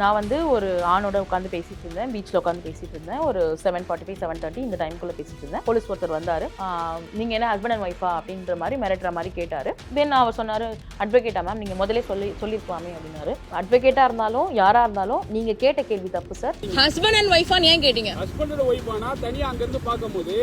நான் வந்து ஒரு ஆணோட உட்காந்து பேசிட்டு இருந்தேன். பீச்சில் உட்காந்து பேசிட்டு இருந்தேன். ஒரு seven forty five seven thirty இந்த டைம்குள்ளே பேசிட்டு இருந்தேன். போலீஸ் ஒருத்தர் வந்தார். நீங்கள் என்ன ஹஸ்பண்ட் அண்ட் ஒய்ஃபா அப்படின்ற மாதிரி மிரட்டுற மாதிரி கேட்டார். தென் அவர் சொன்னார் அட்வொகேட்டா மேம் நீங்கள் முதல்ல சொல்லி சொல்லியிருக்கலாமே அப்படின்னாரு. அட்வொகேட்டாக இருந்தாலும் யாராக இருந்தாலும் நீங்கள் கேட்ட கேள்வி தப்பு சார் ஹஸ்பண்ட் அண்ட் ஒய்ஃபான்னு ஏன் கேட்டீங்க? ஹஸ்பண்டோட ஒய்ஃப் ஆனா தனியா அங்க இருந்து பார்க்கும்போது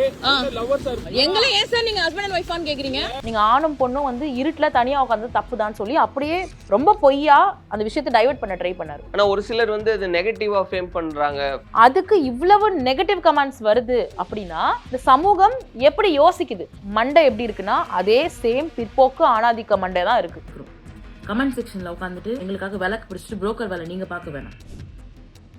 லவ்வர்ஸா இருப்பாங்க எங்களை ஏன் சார் நீங்க ஹஸ்பண்ட் அண்ட் ஒய்ஃபான்னு கேக்குறீங்க? நீங்கள் ஆணும் பொண்ணும் வந்து இருட்டில் தனியாக உட்காந்து தப்பு தான் சொல்லி அப்படியே ரொம்ப பொய்யா அந்த விஷயத்தை டைவர்ட் பண்ண ட்ரை பண்ணார். ஆனா ஒரு சிலர் வந்து அது நெகட்டிவா ஃபேம் பண்றாங்க. அதுக்கு இவ்வளவு நெகட்டிவ் கமெண்ட்ஸ் வருது அப்படின்னா இந்த சமூகம் எப்படி யோசிக்குது? மண்டை எப்படி இருக்குன்னா அதே சேம் பிற்போக்கு ஆணாதிக்க மண்டை தான் இருக்கு. கமெண்ட் செக்ஷன்ல உட்காந்துட்டு எங்களுக்காக விளக்கு பிடிச்சிட்டு புரோக்கர் வேலை நீங்க பார்க்க வேணாம்.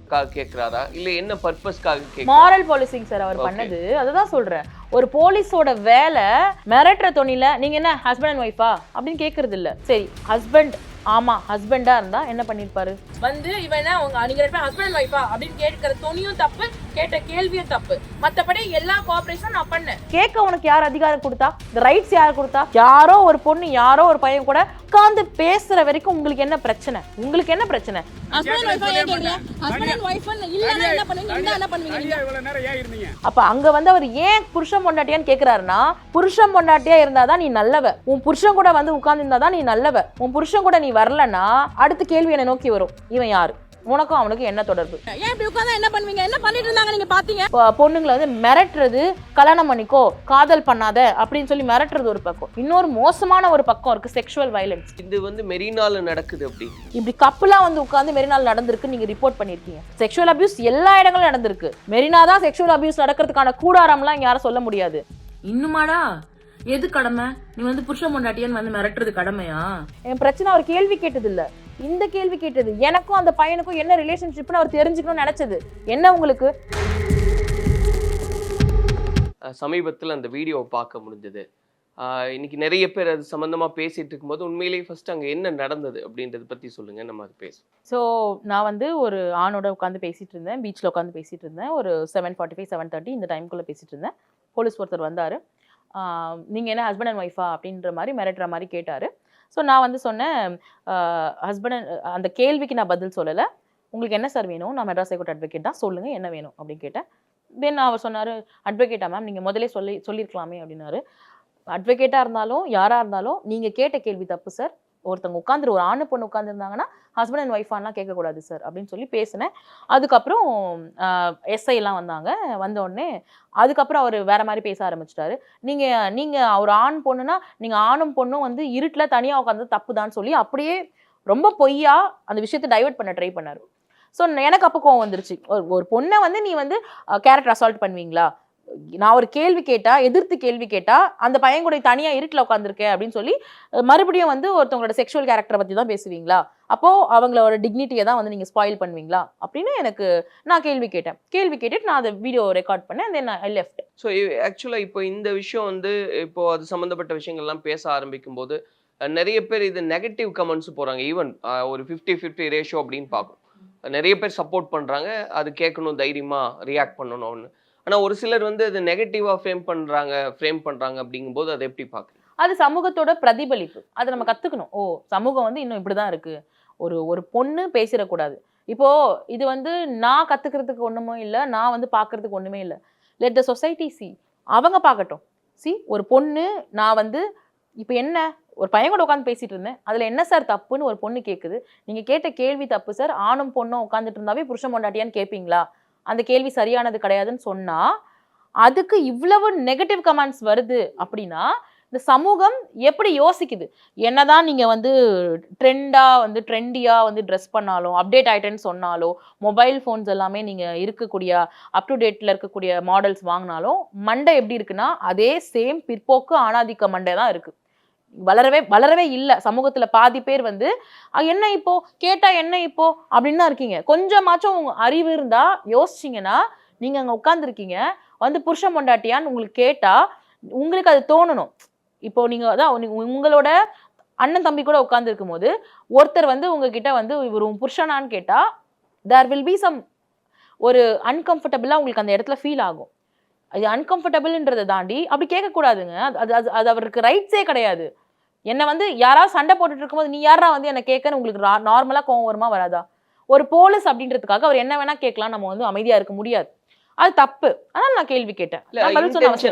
காக கேக்குறாரா? இல்ல என்ன பர்பஸ்க்காக மாரல் பாலிசிங் சார் அவர். பண்ணது. அதுதான் சொல்றேன். ஒரு போலீஸோட வேலை மிரட்டுற தொனில நீங்க என்ன ஹஸ்பண்ட் அண்ட் ஒய்ஃபா அப்படின்னு கேக்குறது இல்ல சரி ஹஸ்பண்ட் ஆமா ஹஸ்பண்டா இருந்தா என்ன பண்ணிருப்பாரு? வந்து இவன் என்ன உங்க நீங்க பேரும் ஹஸ்பண்ட் ஒய்ஃபா அப்படின்னு கேட்கிற துணியும் தப்பு. கேட்ட கேள்வியும் தப்பு. மத்தபடி எல்லா கோஆபரேஷனும் நான் பண்ணேன். கேட்க உனக்கு யார் அதிகாரம் கொடுத்தா? இந்த ரைட்ஸ் யார் கொடுத்தா? யாரோ ஒரு பொண்ணு யாரோ ஒரு பையன் கூட உட்காந்து பேசுற வரைக்கும் உங்களுக்கு என்ன பிரச்சனை? உங்களுக்கு என்ன பிரச்சனை? ஹஸ்பண்ட் அண்ட் ஒய்ஃபா ஏன் கேக்குறீங்க ஹஸ்பண்ட் அண்ட் ஒய்ஃப் இல்லன்னா என்ன? பண்ணுவீங்க இல்ல என்ன பண்ணுவீங்க? தனியா இவ்வளவு நேரம் ஏன் இருந்தீங்க? அப்ப அங்க வந்து அவர் ஏன் புருஷன் பொண்டாட்டியான்னு கேக்குறாருன்னா புருஷன் பொண்டாட்டியா இருந்தாதான் நீ நல்லவ. உன் புருஷன் கூட வந்து உட்கார்ந்து தான் நீ நல்லவ. உன் புருஷன் கூட நீ வரலன்னா அடுத்த கேள்வி என்னை நோக்கி வரும். இவன் யாரு? உனக்கும் அவனுக்கும் என்ன தொடர்பு? ஏன் இப்படி உட்கார்ந்தா என்ன பண்ணுவீங்க? என்ன பண்ணிட்டு இருந்தாங்க நீங்க பாத்தீங்க? பொண்ணுங்களை வந்து மிரட்டுறது கல்யாணம் பண்ணிக்கோ காதல் பண்ணாத அப்படின்னு சொல்லி மிரட்டுறது ஒரு பக்கம். இன்னொரு மோசமான ஒரு பக்கம் இருக்கு செக்ஷுவல் வயலன்ஸ் இது வந்து மெரினால நடக்குது அப்படி. இப்படி கப்பலா வந்து உட்கார்ந்து மெரினால் நடந்திருக்கு நீங்க ரிப்போர்ட் பண்ணிருக்கீங்க. செக்ஷுவல் அபியூஸ் எல்லா இடங்களும் நடந்திருக்கு. மெரினா தான் செக்ஷுவல் அபியூஸ் நடக்கிறதுக்கான கூடாரம்லாம் இங்க யாரும் சொல்ல முடியாது. இன்னுமாடா? எது கடமை? நீ வந்து புருஷ பொண்டாட்டியான்னு வந்து மிரட்டுறது கடமையா? என் பிரச்சனை அவர் கேள்வி கேட்டது இல்ல இந்த கேள்வி கேட்டது. எனக்கும் அந்த பையனுக்கும் என்ன ரிலேஷன்ஷிப்னு அவர் தெரிஞ்சுக்கணும்னு நினைச்சது. என்ன உங்களுக்கு? சமீபத்துல அந்த வீடியோவை பார்க்க முடிஞ்சது. இன்னைக்கு நிறைய பேர் அது சம்பந்தமா பேசிட்டு இருக்கும்போது உண்மையிலேயே ஃபர்ஸ்ட் அங்க என்ன நடந்தது அப்படின்றத பத்தி சொல்லுங்க. நம்ம அது பேசுவோம். ஸோ நான் வந்து ஒரு ஆணோட உட்காந்து பேசிட்டு இருந்தேன். பீச்சில் உட்காந்து பேசிட்டு இருந்தேன். ஒரு seven forty five seven thirty இந்த டைம்குள்ளே பேசிட்டு இருந்தேன். போலீஸ் ஒருத்தர் வந்தார். நீங்கள் என்ன ஹஸ்பண்ட் அண்ட் ஒய்ஃபா அப்படின்ற மாதிரி மிரட்டுற மாதிரி கேட்டார். ஸோ நான் வந்து சொன்னேன் ஹஸ்பண்ட் அந்த கேள்விக்கு நான் பதில் சொல்லலை. உங்களுக்கு என்ன சார் வேணும்? நான் மெட்ராஸ் ஹைகோர்ட் அட்வொகேட் தான் சொல்லுங்கள் என்ன வேணும் அப்படின்னு கேட்டேன். தென் அவர் சொன்னார் அட்வொகேட்டா மேம் நீங்கள் முதல்ல சொல்லி சொல்லியிருக்கலாமே அப்படின்னாரு. அட்வொகேட்டாக இருந்தாலும் யாராக இருந்தாலும் நீங்கள் கேட்ட கேள்வி தப்பு சார். ஒருத்தவங்க உட்காந்துரு ஒரு ஆணு பொண்ணு உட்காந்துருந்தாங்கன்னா ஹஸ்பண்ட் அண்ட் ஒய்ஃபான்லாம் கேட்கக்கூடாது சார் அப்படின்னு சொல்லி பேசினேன். அதுக்கப்புறம் எஸ்ஐ எல்லாம் வந்தாங்க. வந்த உடனே அதுக்கப்புறம் அவர் வேற மாதிரி பேச ஆரம்பிச்சிட்டாரு. நீங்கள் நீங்கள் அவர் ஆண் பொண்ணுனா நீங்கள் ஆணும் பொண்ணும் வந்து இருட்டில் தனியாக உட்காந்து தப்பு சொல்லி அப்படியே ரொம்ப பொய்யா அந்த விஷயத்தை டைவர்ட் பண்ண ட்ரை பண்ணாரு. ஸோ எனக்கு அப்போ கோவம் வந்துருச்சு. ஒரு- ஒரு பொண்ணை வந்து நீ வந்து கேரக்டர் அசால்ட் பண்ணுவீங்களா? நான் ஒரு கேள்வி கேட்டா எதிர்த்து கேள்வி கேட்டா அந்த பையன் கூட தனியா இருட்டில் உட்காந்துருக்கேன் அப்படின்னு சொல்லி மறுபடியும் வந்து ஒருத்தவங்களோட செக்ஷுவல் கேரக்டரை பத்தி தான் பேசுவீங்களா? அப்போ அவங்களோட டிக்னிட்டியை தான் வந்து நீங்க ஸ்பாயில் பண்ணுவீங்களா? அப்படின்னு எனக்கு நான் கேள்வி கேட்டேன். கேள்வி கேட்டுட்டு நான் அதை வீடியோ ரெக்கார்ட் பண்ணேன் தென் ஐ லெஃப்ட் ஸோ ஆக்சுவலாக இப்போ இந்த விஷயம் வந்து இப்போ அது சம்மந்தப்பட்ட விஷயங்கள்லாம் பேச ஆரம்பிக்கும் போது நிறைய பேர் இது நெகட்டிவ் கமெண்ட்ஸ் போகிறாங்க ஈவன் ஒரு ஃபிஃப்டி ஃபிஃப்டி ரேஷியோ அப்படின்னு பார்க்கும். நிறைய பேர் சப்போர்ட் பண்ணுறாங்க அது கேட்கணும் தைரியமாக ரியாக்ட் பண்ணணும்னு. ஆனால் ஒரு சிலர் வந்து அது நெகட்டிவாக ஃப்ரேம் பண்ணுறாங்க ஃப்ரேம் பண்ணுறாங்க அப்படிங்கும்போது அதை எப்படி பார்க்குறீங்க? அது சமூகத்தோட பிரதிபலிப்பு. அதை நம்ம கற்றுக்கணும் ஓ சமூகம் வந்து இன்னும் இப்படி தான் இருக்குது ஒரு ஒரு பொண்ணு பேசிடக்கூடாது. இப்போது இது வந்து நான் கற்றுக்கிறதுக்கு ஒன்றுமே இல்லை நான் வந்து பார்க்குறதுக்கு ஒன்றுமே இல்லை. லெட் த சொசைட்டி சி அவங்க பார்க்கட்டும். சி ஒரு பொண்ணு நான் வந்து இப்போ என்ன? ஒரு பையன் கூட உட்காந்து பேசிட்டு இருந்தேன். அதில் என்ன சார் தப்புன்னு ஒரு பொண்ணு கேட்குது நீங்கள் கேட்ட கேள்வி தப்பு சார் ஆணும் பொண்ணும் உட்காந்துட்டு இருந்தாவே புருஷன் பொண்டாட்டியான்னு கேட்பீங்களா அந்த கேள்வி சரியானது கிடையாதுன்னு சொன்னா அதுக்கு இவ்வளவு நெகட்டிவ் கமெண்ட்ஸ் வருது அப்படின்னா இந்த சமூகம் எப்படி யோசிக்குது? என்னதான் நீங்க வந்து ட்ரெண்டா வந்து ட்ரெண்டியா வந்து ட்ரெஸ் பண்ணாலும் அப்டேட் ஆயிட்டேன்னு சொன்னாலோ மொபைல் ஃபோன்ஸ் எல்லாமே நீங்க இருக்கக்கூடிய அப் டு டேட்ல இருக்கக்கூடிய மாடல்ஸ் வாங்கினாலும் மண்டை எப்படி இருக்குன்னா அதே சேம் பிற்போக்கு ஆணாதிக்க மண்டை தான் இருக்கு. வளரவே வளரவே இல்லை. சமூகத்தில் பாதி பேர் வந்து என்ன இப்போ? கேட்டால் என்ன இப்போ? அப்படின்னு தான் இருக்கீங்க. கொஞ்சமாச்சும் உங்கள் அறிவு இருந்தால் யோசிச்சீங்கன்னா நீங்கள் அங்கே உட்காந்துருக்கீங்க வந்து புருஷன் பொண்டாட்டியான்னு உங்களுக்கு கேட்டால் உங்களுக்கு அது தோணணும். இப்போ நீங்கள் அதான் உங்களோட அண்ணன் தம்பி கூட உட்காந்துருக்கும் போது ஒருத்தர் வந்து உங்ககிட்ட வந்து இவர் உன் புருஷனான்னு கேட்டால் தேர் வில் பி சம் ஒரு அன்கம்ஃபர்டபுளாக உங்களுக்கு அந்த இடத்துல ஃபீல் ஆகும். அது அன்கம்ஃபர்டபுள்ன்றதை தாண்டி அப்படி கேட்கக்கூடாதுங்க. அது அது அது அது அவருக்கு ரைட்ஸே கிடையாது. என்னை வந்து யாராவது சண்டை போட்டுட்டு இருக்கும்போது நீ யாரா வந்து என்னை கேட்கன்னு உங்களுக்கு நார்மலாக கோவம் வருமா வராதா? ஒரு போலீஸ் அப்படின்றதுக்காக அவர் என்ன வேணா கேட்கலாம். நம்ம வந்து அமைதியா இருக்க முடியாது. அது தப்பு. அதனால நான் கேள்வி கேட்டேன்.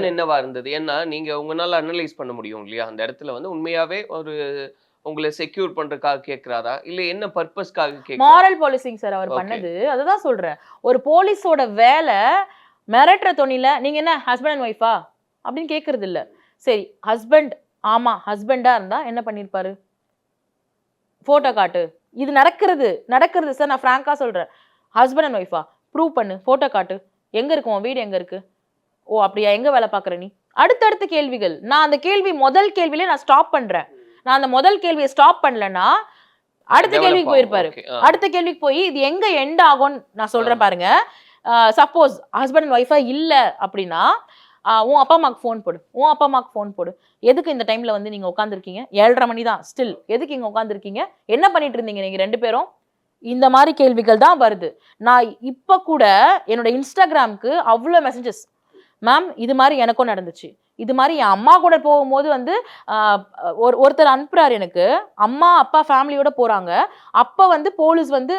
என்னவா இருந்தது? ஏன்னா நீங்க உங்களால அனலைஸ் பண்ண முடியும் இல்லையா? அந்த இடத்துல வந்து உண்மையாவே ஒரு உங்களை செக்யூர் பண்றதுக்காக கேக்குறாரா இல்ல என்ன பர்பஸ்க்காக கேக்குறாரா மாரல் பாலிசிங் சார் அவர். பண்ணது. அதுதான் சொல்றேன். ஒரு போலீஸோட வேலை மிரட்டுற தொனில நீங்க என்ன ஹஸ்பண்ட் அண்ட் ஒய்ஃபா அப்படின்னு கேக்குறது இல்ல சரி ஹஸ்பண்ட் ஆமா ஹஸ்பண்டா இருந்தா என்ன பண்ணிருப்பாரு? போட்டோ காட்டு. இது நடக்கிறது நடக்கிறது சார் நான் ஃப்ராங்கா சொல்றேன். ஹஸ்பண்ட் அண்ட் ஒய்ஃபா ப்ரூவ் பண்ணு போட்டோ காட்டு. எங்க இருக்கு உன் வீடு எங்க இருக்கு? ஓ அப்படியா? எங்க வேலை பாக்குற நீ? அடுத்தடுத்த கேள்விகள். நான் அந்த கேள்வி முதல் கேள்வியிலே நான் ஸ்டாப் பண்றேன். நான் அந்த முதல் கேள்வியை ஸ்டாப் பண்ணலன்னா அடுத்த கேள்விக்கு. போயிருப்பாரு. அடுத்த கேள்விக்கு போய் இது எங்க எண்ட் ஆகும்னு நான் சொல்றேன் பாருங்க. சப்போஸ் ஹஸ்பண்ட் அண்ட் ஒய்ஃபா இல்ல அப்படின்னா உன் அப்பா அம்மாக்கு ஃபோன் போடு. உன் அப்பா அம்மாக்கு ஃபோன் போடு. எதுக்கு இந்த டைமில் வந்து நீங்கள் உட்காந்துருக்கீங்க ஏழரை மணி தான். ஸ்டில் எதுக்கு இங்கே உட்காந்துருக்கீங்க என்ன பண்ணிட்டு இருந்தீங்க நீங்கள் ரெண்டு பேரும்? இந்த மாதிரி கேள்விகள் தான் வருது. நான் இப்போ கூட என்னோட இன்ஸ்டாகிராமுக்கு அவ்வளோ மெசேஜஸ் மேம் இது மாதிரி எனக்கும் நடந்துச்சு. இது மாதிரி என் அம்மா கூட போகும்போது வந்து ஒரு ஒருத்தர் அனுப்புறாரு எனக்கு. அம்மா அப்பா ஃபேமிலியோட போகிறாங்க அப்போ வந்து போலீஸ் வந்து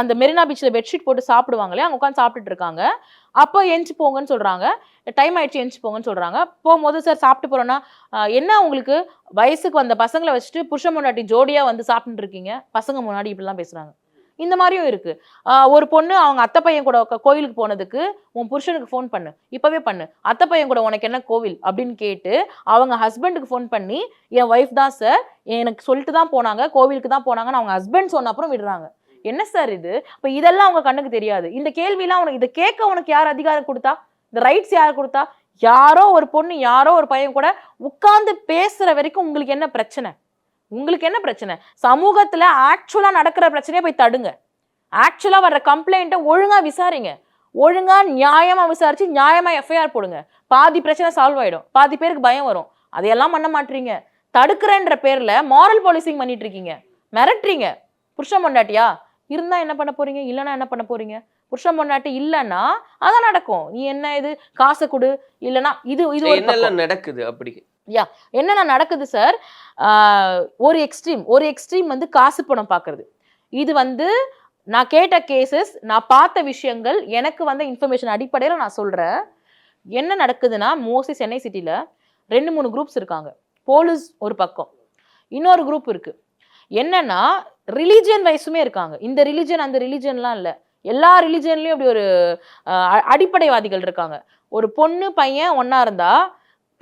அந்த மெரினா பீச்சில் பெட்ஷீட் போட்டு சாப்பிடுவாங்களே அங்கே உட்காந்து சாப்பிட்டுட்டு இருக்காங்க. அப்போ எஞ்சி போங்கன்னு சொல்கிறாங்க டைம் ஆயிடுச்சு எஞ்சி போங்கன்னு சொல்கிறாங்க போகும்போது சார் சாப்பிட்டு போகிறோன்னா என்ன உங்களுக்கு? வயசுக்கு வந்த பசங்களை வச்சுட்டு புருஷ முன்னாடி ஜோடியாக வந்து சாப்பிட்டுட்டு இருக்கீங்க? பசங்க முன்னாடி இப்படிலாம் பேசுகிறாங்க இந்த மாதிரியும் இருக்கு. ஒரு பொண்ணு அவங்க அத்தை பையன் கூட கோயிலுக்கு போனதுக்கு உன் புருஷனுக்கு ஃபோன் பண்ணு. இப்பவே பண்ணு. அத்தை பையன் கூட உனக்கு என்ன கோவில் அப்படின்னு கேட்டு அவங்க ஹஸ்பண்டுக்கு ஃபோன் பண்ணி என் ஒய்ஃப் தான் சார் எனக்கு சொல்லிட்டு தான் போனாங்க. கோவிலுக்கு தான் போனாங்கன்னு அவங்க ஹஸ்பண்ட் சொன்ன அப்புறம் விடுறாங்க. என்ன சார் இது? இப்போ இதெல்லாம் அவங்க கண்ணுக்கு தெரியாது. இந்த கேள்வியெல்லாம் உனக்கு இதை கேட்க உனக்கு யார் அதிகாரம் கொடுத்தா? இந்த ரைட்ஸ் யார் கொடுத்தா? யாரோ ஒரு பொண்ணு யாரோ ஒரு பையன் கூட உட்கார்ந்து பேசுற வரைக்கும் உங்களுக்கு என்ன பிரச்சனை? உங்களுக்கு என்ன பிரச்சனை? சமூகத்துல ஆக்சுவலா நடக்கிற பிரச்சனையை போய் தடுங்க. ஆக்சுவலா வர்ற கம்ப்ளைண்ட்டை ஒழுங்கா விசாரிங்க. ஒழுங்கா நியாயமா விசாரிச்சு நியாயமா எஃப்ஐஆர் போடுங்க. பாதி பிரச்சனை சால்வ் ஆயிடும். பாதி பேருக்கு பயம் வரும். அதையெல்லாம் பண்ண மாட்டீங்க. தடுக்கிறேன்ற பேர்ல மாரல் பாலிசிங் பண்ணிட்டு இருக்கீங்க. மிரட்டுறீங்க. புருஷன் பொண்டாட்டியா? இருந்தா என்ன பண்ண போறீங்க? இல்லைன்னா என்ன பண்ண போறீங்க? புருஷன் பொண்டாட்டி இல்லைன்னா அதான் நடக்கும். நீ என்ன இது? காசு கொடு. இல்லைன்னா இது இது. என்னெல்லாம் நடக்குது அப்படி? யா என்னென்ன நடக்குது சார் ஒரு எக்ஸ்ட்ரீம் ஒரு எக்ஸ்ட்ரீம் வந்து காசு பணம் பார்க்கறது இது வந்து நான் கேட்ட கேசஸ் நான் பார்த்த விஷயங்கள் எனக்கு வந்த இன்ஃபர்மேஷன் அடிப்படையில் நான் சொல்கிறேன் என்ன நடக்குதுன்னா மோஸ்ட்லி சென்னை சிட்டியில் ரெண்டு மூணு குரூப்ஸ் இருக்காங்க. போலீஸ் ஒரு பக்கம். இன்னொரு குரூப் இருக்குது என்னன்னா ரிலீஜியன் வைஸுமே இருக்காங்க. இந்த ரிலீஜன் அந்த ரிலீஜன்லாம் இல்லை. எல்லா ரிலீஜன்லேயும் அப்படி ஒரு அடிப்படைவாதிகள் இருக்காங்க. ஒரு பொண்ணு பையன் ஒன்றா இருந்தால்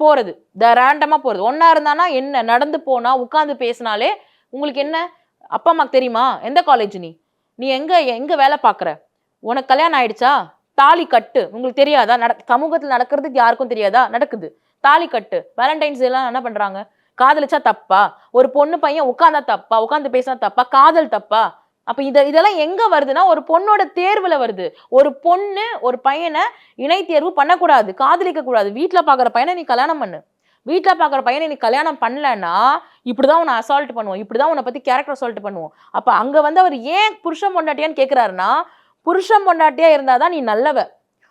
போகிறது த ரேண்டமாக போகிறது ஒன்றா இருந்தானா என்ன? நடந்து போனால் உட்காந்து பேசினாலே உங்களுக்கு என்ன? அப்பா அம்மாக்கு தெரியுமா? எந்த காலேஜ் நீ? நீ எங்கே எங்கே வேலை பார்க்குற? உனக்கு கல்யாணம் ஆயிடுச்சா? தாலி கட்டு. உங்களுக்கு தெரியாதா? நட சமூகத்தில் நடக்கிறதுக்கு யாருக்கும் தெரியாதா? நடக்குது. தாலி கட்டு. வேலண்டைன்ஸ் எல்லாம் என்ன பண்ணுறாங்க காதலிச்சா தப்பா? ஒரு பொண்ணு பையன் உட்காந்தா தப்பா? உட்காந்து பேசினா தப்பா? காதல் தப்பா? அப்ப இத இதெல்லாம் எங்க வருதுன்னா ஒரு பொண்ணோட தேர்வுல வருது. ஒரு பொண்ணு ஒரு பையனை இணை தேர்வு பண்ணக்கூடாது காதலிக்க கூடாது. பார்க்குற பாக்குற பையனை நீ கல்யாணம் பண்ணு. வீட்டில் பாக்குற பையனை நீ கல்யாணம் பண்ணலன்னா இப்படிதான் உன்னை அசால்ட் பண்ணுவோம். இப்படிதான் உன்னை பத்தி கேரக்டர் அசால்ட் பண்ணுவோம். அப்ப அங்க வந்து அவர் ஏன் புருஷன் பொண்டாட்டியான்னு கேக்குறாருன்னா புருஷன் பொண்டாட்டியா இருந்தாதான் நீ நல்லவ.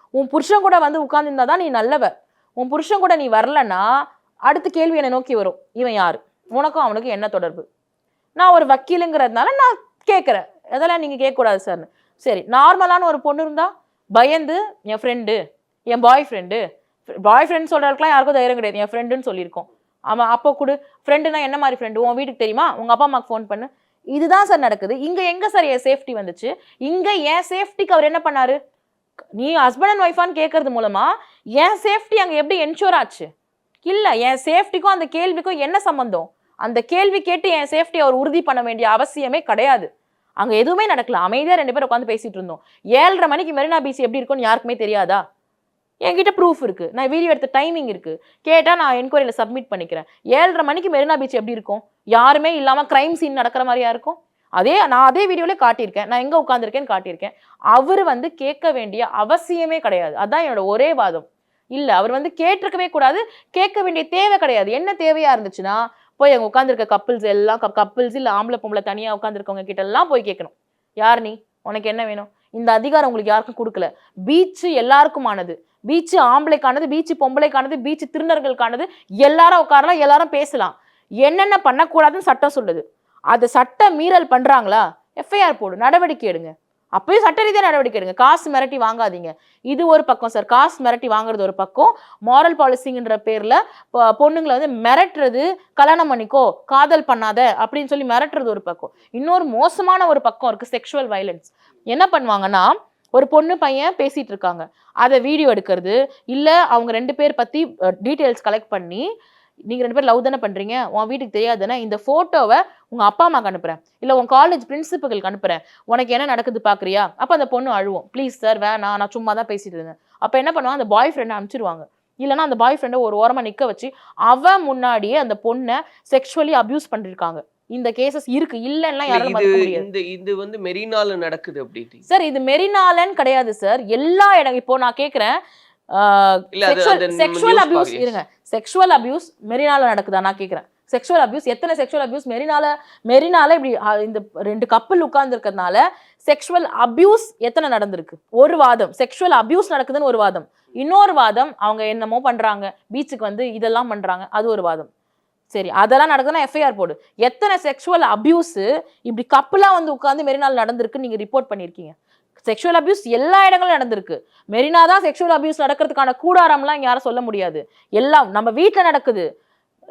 உன் புருஷன் கூட வந்து உட்கார்ந்து தான் நீ நல்லவ. உன் புருஷன் கூட நீ வரலன்னா அடுத்த கேள்வி என்னை நோக்கி வரும். இவன் யாரு? உனக்கும் அவனுக்கும் என்ன தொடர்பு? நான் ஒரு வக்கீலுங்கிறதுனால நான் கேட்குறேன் அதெல்லாம் நீங்கள் கேட்கக்கூடாது சார்னு சரி நார்மலான ஒரு பொண்ணு இருந்தால் பயந்து என் ஃப்ரெண்டு என் பாய் ஃப்ரெண்டு பாய் ஃப்ரெண்ட் சொல்கிறதுக்குலாம் யாருக்கும் தைரியம் கிடையாது. என் ஃப்ரெண்டுன்னு சொல்லியிருக்கோம். ஆமாம் அப்போ கொடு. ஃப்ரெண்டுனா என்ன மாதிரி ஃப்ரெண்டு உன் வீட்டுக்கு தெரியுமா? உங்கள் அப்பா அம்மாக்கு ஃபோன் பண்ணு. இதுதான் சார் நடக்குது. இங்கே எங்கே சார் என் சேஃப்டி வந்துச்சு? இங்கே என் சேஃப்டிக்கு அவர் என்ன பண்ணார்? நீ ஹஸ்பண்ட் அண்ட் ஒய்ஃபான்னு கேட்கறது மூலமா என் சேஃப்டி அங்கே எப்படி என்ஷூர் ஆச்சு? இல்லை என் சேஃப்டிக்கும் அந்த கேள்விக்கும் என்ன சம்மந்தம் அந்த கேள்வி கேட்டு என் சேஃப்டி அவர் உறுதி பண்ண வேண்டிய அவசியமே கிடையாது. அங்க எதுவுமே நடக்கல. அமைதியா ரெண்டு பேரும் உட்காந்து பேசிட்டு இருந்தோம். ஏழரை மணிக்கு மெரினா பீச் எப்படி இருக்கும்னு யாருக்குமே தெரியாதா? என்கிட்ட ப்ரூஃப் இருக்கு. நான் வீடியோ எடுத்த டைமிங் இருக்கு. கேட்டா நான் என்கொயரியில் சப்மிட் பண்ணிக்கிறேன். ஏழரை மணிக்கு மெரினா பீச் எப்படி இருக்கும்? யாருமே இல்லாம கிரைம் சீன் நடக்கிற மாதிரியா இருக்கும்? அதே நான் அதே வீடியோல காட்டியிருக்கேன். நான் எங்க உட்காந்துருக்கேன்னு காட்டியிருக்கேன். அவர் வந்து கேட்க வேண்டிய அவசியமே கிடையாது. அதான் என்னோட ஒரே வாதம். இல்ல அவர் வந்து கேட்டிருக்கவே கூடாது. கேட்க வேண்டிய தேவை கிடையாது. என்ன தேவையா இருந்துச்சுன்னா போய் அங்கே உட்காந்துருக்க கப்பிள்ஸ் எல்லாம் கப்பிள்ஸ் இல்லை ஆம்பளை பொம்பளை தனியாக உட்காந்துருக்கவங்க கிட்ட எல்லாம் போய் கேட்கணும் யார் நீ? உனக்கு என்ன வேணும்? இந்த அதிகாரம் உங்களுக்கு யாருக்கும் கொடுக்கல. பீச்சு எல்லாருக்குமானது. பீச்சு ஆம்பளைக்கானது பீச்சு பொம்பளைக்கானது பீச்சு திருநர்களுக்கானது. எல்லாரும் உட்காரலாம் எல்லாரும் பேசலாம். என்னென்ன பண்ணக்கூடாதுன்னு சட்டம் சொல்லுது. அது சட்ட மீறல் பண்ணுறாங்களா எஃப்ஐஆர் போடு நடவடிக்கை எடுங்க. அப்பயும் சட்ட ரீதியாக நடவடிக்கை எடுங்க. காசு மிரட்டி வாங்காதீங்க. இது ஒரு பக்கம் சார் காசு மிரட்டி வாங்குறது ஒரு பக்கம். மாரல் பாலிசிங்கிற பேரில் பொண்ணுங்களை வந்து மிரட்டுறது கல்யாணம் பண்ணிக்கோ காதல் பண்ணாத அப்படின்னு சொல்லி மிரட்டுறது ஒரு பக்கம். இன்னொரு மோசமான ஒரு பக்கம் இருக்கு செக்ஷுவல் வைலன்ஸ் என்ன பண்ணுவாங்கன்னா ஒரு பொண்ணு பையன் பேசிகிட்டு இருக்காங்க. அதை வீடியோ எடுக்கிறது இல்லை அவங்க ரெண்டு பேர் பற்றி டீட்டெயில்ஸ் கலெக்ட் பண்ணி நீங்க ரெண்டு பேர் லவ் தானே பண்றீங்க? உன் வீட்டுக்கு தெரியாதுன்னா இந்த போட்டோவை உங்க அப்பா அம்மாக்கு அனுப்புறேன். இல்ல உன் காலேஜ் பிரின்சிபலுக்கு அனுப்புறேன். உனக்கு என்ன நடக்குது பாக்குறியா? அப்ப அந்த பொண்ணு அழுவும். ப்ளீஸ் சார் வேணாம். நான் சும்மா தான் பேசிட்டு இருந்தேன். அப்ப என்ன பண்ணுவாங்க? அந்த பாய் ஃப்ரெண்டை அனுப்பிச்சிருவாங்க. இல்லைன்னா அந்த பாய் ஃப்ரெண்டை ஒரு ஓரமா நிக்க வச்சு அவன் முன்னாடியே அந்த பொண்ணை செக்ஷுவலி அபியூஸ் பண்ணிருக்காங்க. இந்த கேசஸ் இருக்கு. இல்லைன்னா இது மறுக்க முடியாது. இந்த இது வந்து மெரினால நடக்குது அப்படின்னு சார் இது மெரினாலன்னு கிடையாது சார் எல்லா இடம் இப்போ நான் கேக்குறேன். செக்ஷுவல் அபியூஸ் இருங்க. செக்ஷுவல் அபியூஸ் மெரினால நடக்குதா? நான் கேக்குறேன். செக்ஷுவல் அபியூஸ் எத்தனை செக்ஷுவல் அபியூஸ் மெரினால மெரினால இப்படி இந்த ரெண்டு கப்பல் உட்கார்ந்து இருக்கிறதுனால செக்ஷுவல் அபியூஸ் எத்தனை நடந்திருக்கு? ஒரு வாதம். செக்ஷுவல் அபியூஸ் நடக்குதுன்னு ஒரு வாதம். இன்னொரு வாதம் அவங்க என்னமோ பண்றாங்க. பீச்சுக்கு வந்து இதெல்லாம் பண்றாங்க. அது ஒரு வாதம். சரி அதெல்லாம் நடக்குதுன்னா எஃப்ஐஆர் போடு. எத்தனை செக்ஷுவல் அபியூஸ் இப்படி கப்பலா வந்து உட்கார்ந்து மெரினால நடந்திருக்கு நீங்க ரிப்போர்ட் பண்ணிருக்கீங்க செக்ஷுவல் அபியூஸ் எல்லா இடங்களும் நடந்திருக்கு. மெரினா தான் செக்ஷுவல் அபியூஸ் நடக்கிறதுக்கான கூடாரம்லாம் யாரும் சொல்ல முடியாது. எல்லாம் நம்ம வீட்டில் நடக்குது.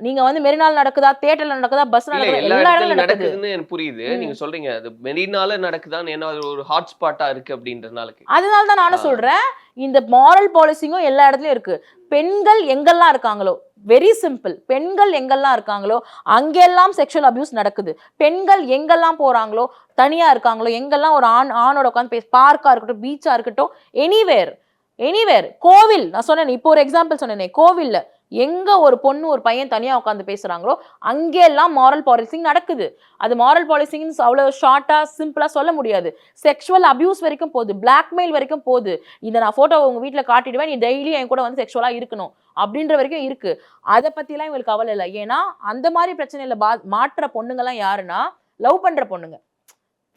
நீங்க வந்து மெரினால நடக்குதா தேட்டர்ல நடக்குதா இல்ல நடக்குதா எல்லா இடத்துல நடக்குதுன்னு எனக்கு புரியுது. நீங்க சொல்றீங்க அது மெரினால நடக்குதான்னு ஏன்னா அது ஒரு ஹாட் ஸ்பாட்டா இருக்கு அப்படின்றதுனால. அதனால தான் நானும். சொல்றேன் இந்த மாரல் பாலிசிங்கும் எல்லா இடத்துலயும் இருக்கு பெண்கள் எங்கெல்லாம் இருக்காங்களோ வெரி சிம்பிள் பெண்கள் எங்கெல்லாம் இருக்காங்களோ அங்கெல்லாம் செக்ஷுவல் அபியூஸ் நடக்குது பெண்கள் எங்கெல்லாம் போறாங்களோ தனியா இருக்காங்களோ எங்கெல்லாம் ஒரு ஆண் ஆணோட உட்காந்து பேச பார்க்கா இருக்கட்டும் பீச்சா இருக்கட்டும் எனிவேர் எனிவேர் கோவில் நான் சொன்னேன் இப்போ ஒரு எக்ஸாம்பிள் சொன்னேனே கோவில்ல எங்கே ஒரு பொண்ணு ஒரு பையன் தனியாக உட்காந்து பேசுகிறாங்களோ அங்கேயெல்லாம் மாரல் பாலிசிங் நடக்குது. அது மாரல் பாலிசிங்னு அவ்வளோ ஷார்ட்டாக சிம்பிளாக சொல்ல முடியாது. செக்ஷுவல் அப்யூஸ் வரைக்கும் போகுது. பிளாக்மெயில் வரைக்கும் போகுது. இதை நான் ஃபோட்டோ உங்கள் வீட்டில் காட்டிடுவேன். நீ டெய்லி என் கூட வந்து செக்ஷுவலாக இருக்கணும். அப்படின்ற வரைக்கும் இருக்குது அதை பற்றிலாம் இவங்களுக்கு கவலை இல்லை. ஏன்னா அந்த மாதிரி பிரச்சனையில் பா மாற்ற பொண்ணுங்கலாம் யாருன்னா லவ் பண்ணுற பொண்ணுங்க.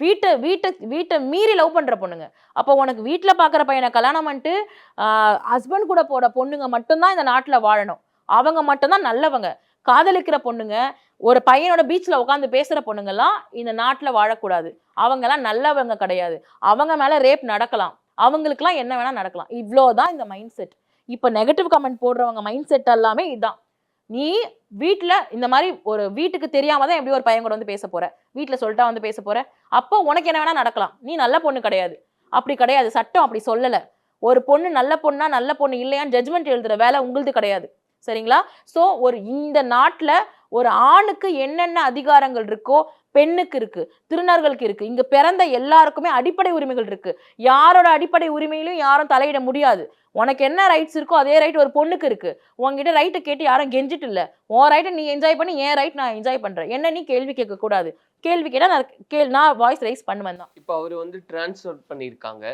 வீட்டை வீட்டை வீட்டை மீறி லவ் பண்ணுற பொண்ணுங்க. அப்போ உனக்கு வீட்டில் பார்க்குற பையனை கல்யாணம் பண்ணிட்டு ஹஸ்பண்ட் கூட போகிற பொண்ணுங்க மட்டும்தான் இந்த நாட்டில் வாழணும். அவங்க மட்டும்தான் நல்லவங்க. காதலிக்கிற பொண்ணுங்க ஒரு பையனோட பீச்சில் உட்காந்து பேசுகிற பொண்ணுங்கெல்லாம் இந்த நாட்டில் வாழக்கூடாது. அவங்கெல்லாம் நல்லவங்க கிடையாது. அவங்க மேலே ரேப் நடக்கலாம். அவங்களுக்குலாம் என்ன வேணால் நடக்கலாம். இவ்வளோ தான் இந்த மைண்ட் செட் இப்போ நெகட்டிவ் கமெண்ட் போடுறவங்க மைண்ட் செட் எல்லாமே இதுதான் நீ வீட்டில் இந்த மாதிரி ஒரு வீட்டுக்கு தெரியாம தான் எப்படி ஒரு பையன் கூட வந்து பேச போற. வீட்டில் சொல்லிட்டா வந்து பேச போற. அப்போ உனக்கு என்ன வேணா நடக்கலாம். நீ நல்ல பொண்ணு கிடையாது. அப்படி கிடையாது. சட்டம் அப்படி சொல்லலை. ஒரு பொண்ணு நல்ல பொண்ணா நல்ல பொண்ணு இல்லையான்னு ஜட்மெண்ட் எழுதுற வேலை உங்களுது கிடையாது. சரிங்களா? ஸோ ஒரு இந்த நாட்டில் ஒரு ஆணுக்கு என்னென்ன அதிகாரங்கள் இருக்கோ பெண்ணுக்கு இருக்கு திருநர்களுக்கு இருக்கு இங்க பிறந்த எல்லாருக்குமே அடிப்படை உரிமைகள் இருக்கு. யாரோட அடிப்படை உரிமையிலும் யாரும் தலையிட முடியாது. உனக்கு என்ன ரைட்ஸ் இருக்கோ அதே ரைட் ஒரு பொண்ணுக்கு இருக்கு. உன்கிட்ட ரைட்டை கேட்டு யாரும் கெஞ்சிட்டு இல்ல. உன் ரைட்டை நீ என்ஜாய் பண்ணி என் ரைட் நான் என்ஜாய் பண்றேன். என்ன நீ கேள்வி கேட்க கூடாது. கேள்வி கேட்டா நான் கேள் நான் வாய்ஸ் ரைஸ் பண்ணுவேன் தான். இப்போ அவர் வந்து டிரான்ஸ்ஃபர் பண்ணியிருக்காங்க.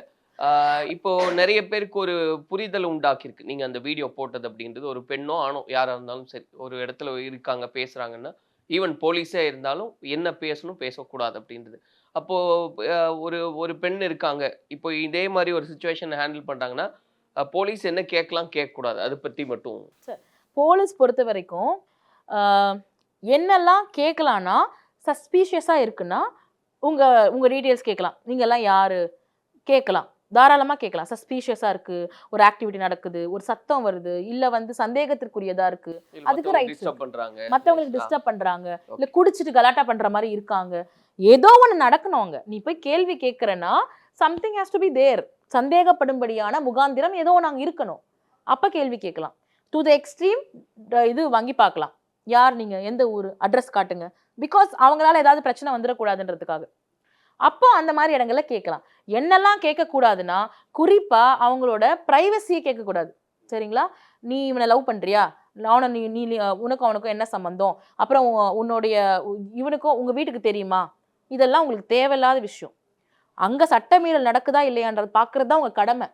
இப்போ நிறைய பேருக்கு ஒரு புரிதல் உண்டாக்கியிருக்கு. நீங்க அந்த வீடியோ போட்டது அப்படின்றது ஒரு பெண்ணோ ஆணோ யாரா இருந்தாலும் சரி ஒரு இடத்துல இருக்காங்க பேசுறாங்கன்னா ஈவன் போலீஸே இருந்தாலும் என்ன பேசணும் பேசக்கூடாது அப்படின்றது. அப்போ ஒரு ஒரு பெண் இருக்காங்க. இப்போ இதே மாதிரி ஒரு சுச்சுவேஷன் ஹேண்டில் பண்றாங்கன்னா போலீஸ் என்ன கேட்கலாம் கேட்கக்கூடாது. அதை பத்தி மட்டும். போலீஸ் பொறுத்த வரைக்கும் என்னெல்லாம் கேட்கலான்னா சஸ்பீஷியஸாக இருக்குன்னா உங்கள் உங்கள் டீட்டெயில்ஸ் கேட்கலாம். நீங்கள்லாம் எல்லாம் கேட்கலாம். தாராளமா கேட்கலாம். சஸ்பீஷியஸாக இருக்கு ஒரு ஆக்டிவிட்டி நடக்குது ஒரு சத்தம் வருது இல்ல வந்து சந்தேகத்திற்குரியதா இருக்கு. அதுக்கு rights டிஸ்டர்ப் பண்றாங்க. மத்தவங்களுக்கு டிஸ்டர்ப் பண்றாங்க இல்ல குடிச்சிட்டு கலாட்டா பண்ற மாதிரி இருக்காங்க. ஏதோ ஒண்ணு நடக்கணும் அங்க. நீ போய் கேள்வி கேட்கறன்னா something has to be there சந்தேகப்படும்படியான முகாந்திரம் ஏதோ அங்க இருக்கணும். அப்ப கேள்வி கேட்கலாம். டு த எக்ஸ்ட்ரீம் இது வாங்கி பார்க்கலாம். யார் நீங்க? எந்த ஊர்? அட்ரஸ் காட்டுங்க. பிகாஸ் அவங்களால ஏதாவது பிரச்சனை வந்துடக்கூடாதுன்றதுக்காக அப்போ அந்த மாதிரி இடங்கள்ல கேட்கலாம். என்னெல்லாம் கேட்கக்கூடாதுன்னா குறிப்பாக அவங்களோட ப்ரைவசியை கேட்கக்கூடாது. சரிங்களா? நீ இவனை லவ் பண்ணுறியா அவனை நீ நீ உனக்கும் அவனுக்கும் என்ன சம்பந்தம்? அப்புறம் உன்னுடைய இவனுக்கும் உங்கள் வீட்டுக்கு தெரியுமா? இதெல்லாம் உங்களுக்கு தேவையில்லாத விஷயம். அங்கே சட்டமீறல் நடக்குதா இல்லையான்றது பார்க்குறது தான் உங்கள் கடமை.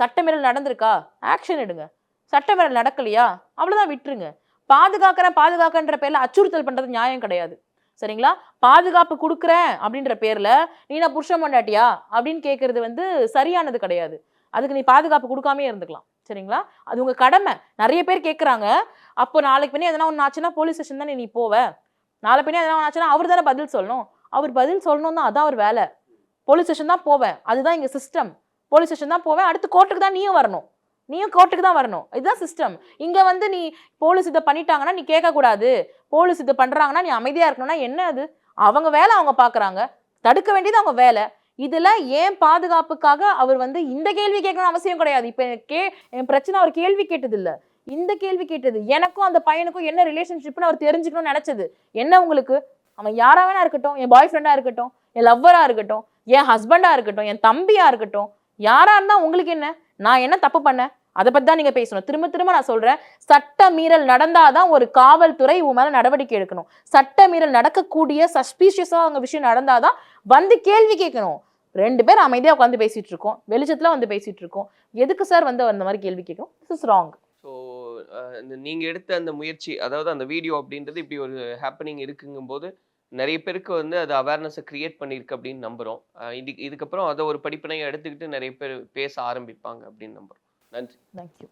சட்டமீறல் நடந்திருக்கா? ஆக்ஷன் எடுங்க. சட்டமீறல் நடக்கலையா? அவ்வளோதான் விட்டுருங்க. பாதுகாக்கிறேன் பாதுகாக்கன்ற பேரில் அச்சுறுத்தல் பண்ணுறது நியாயம் கிடையாது. சரிங்களா? பாதுகாப்பு கொடுக்குறேன் அப்படின்ற பேரில் நீ நான் புருஷன் பண்ணாட்டியா அப்படின்னு கேட்குறது வந்து சரியானது கிடையாது. அதுக்கு நீ பாதுகாப்பு கொடுக்காமே இருந்துக்கலாம். சரிங்களா? அது உங்கள் கடமை. நிறைய பேர் கேட்குறாங்க அப்போ நாளைக்கு பின்னே எதனா ஒன்று ஆச்சுன்னா போலீஸ் ஸ்டேஷன் தானே நீ போவ. நாளை பின்னே எதனா ஒன்று ஆச்சுன்னா அவர் தானே பதில் சொல்லணும். அவர் பதில் சொல்லணும் தான் அதான் அவர் வேலை. போலீஸ் ஸ்டேஷன் தான் போவேன். அதுதான் இங்கே சிஸ்டம் போலீஸ் ஸ்டேஷன் தான் போவேன். அடுத்து கோர்ட்டுக்கு தான் நீயும் வரணும். நீயும் கோர்ட்டுக்கு தான் வரணும். இதுதான் சிஸ்டம் இங்கே வந்து நீ போலீஸ் இதை பண்ணிட்டாங்கன்னா நீ கேட்கக்கூடாது. போலீஸ் இதை பண்ணுறாங்கன்னா நீ அமைதியாக இருக்கணும்னா என்ன அது? அவங்க வேலை அவங்க பார்க்குறாங்க தடுக்க வேண்டியது அவங்க வேலை. இதில் ஏன் பாதுகாப்புக்காக அவர் வந்து இந்த கேள்வி கேட்கணும்னு அவசியம் கிடையாது. இப்போ கே என் பிரச்சனை அவர் கேள்வி கேட்டது இந்த கேள்வி கேட்டது. எனக்கும் அந்த பையனுக்கும் என்ன ரிலேஷன்ஷிப்னு அவர் தெரிஞ்சுக்கணும்னு நினைச்சது. என்ன உங்களுக்கு? அவன் யாராக வேணா இருக்கட்டும் என் பாய் ஃப்ரெண்டாக இருக்கட்டும் என் லவ்வராக இருக்கட்டும் என் ஹஸ்பண்டாக இருக்கட்டும் என் தம்பியாக இருக்கட்டும் யாராக இருந்தால் உங்களுக்கு என்ன? நான் என்ன தப்பு பண்ணேன்? அதை பற்றி தான் நீங்கள் பேசணும். திரும்ப திரும்ப நான் சொல்கிறேன் சட்ட மீறல் நடந்தால் தான் ஒரு காவல்துறை உன் மேலே நடவடிக்கை எடுக்கணும். சட்ட மீறல் நடக்கக்கூடிய சஸ்பீஷியஸாக அவங்க விஷயம் நடந்தால் தான் வந்து கேள்வி கேட்கணும். ரெண்டு பேர் அமைதியாக உட்காந்து பேசிகிட்டு இருக்கோம். வெளிச்சத்தில் வந்து பேசிகிட்டு இருக்கோம். எதுக்கு சார் வந்து அந்த மாதிரி கேள்வி கேட்கணும்? திஸ் இஸ் ராங் ஸோ நீங்கள் எடுத்த அந்த முயற்சி அதாவது அந்த வீடியோ அப்படின்றது இப்படி ஒரு ஹேப்பனிங் இருக்குங்கும்போது நிறைய பேருக்கு வந்து அது அவேர்னஸை கிரியேட் பண்ணியிருக்கு அப்படின்னு நம்புகிறோம் இது இதுக்கப்புறம் அதை ஒரு படிப்பினையை எடுத்துக்கிட்டு நிறைய பேர் பேச ஆரம்பிப்பாங்க அப்படின்னு நம்புறோம். நன்றி தேங்க்யூ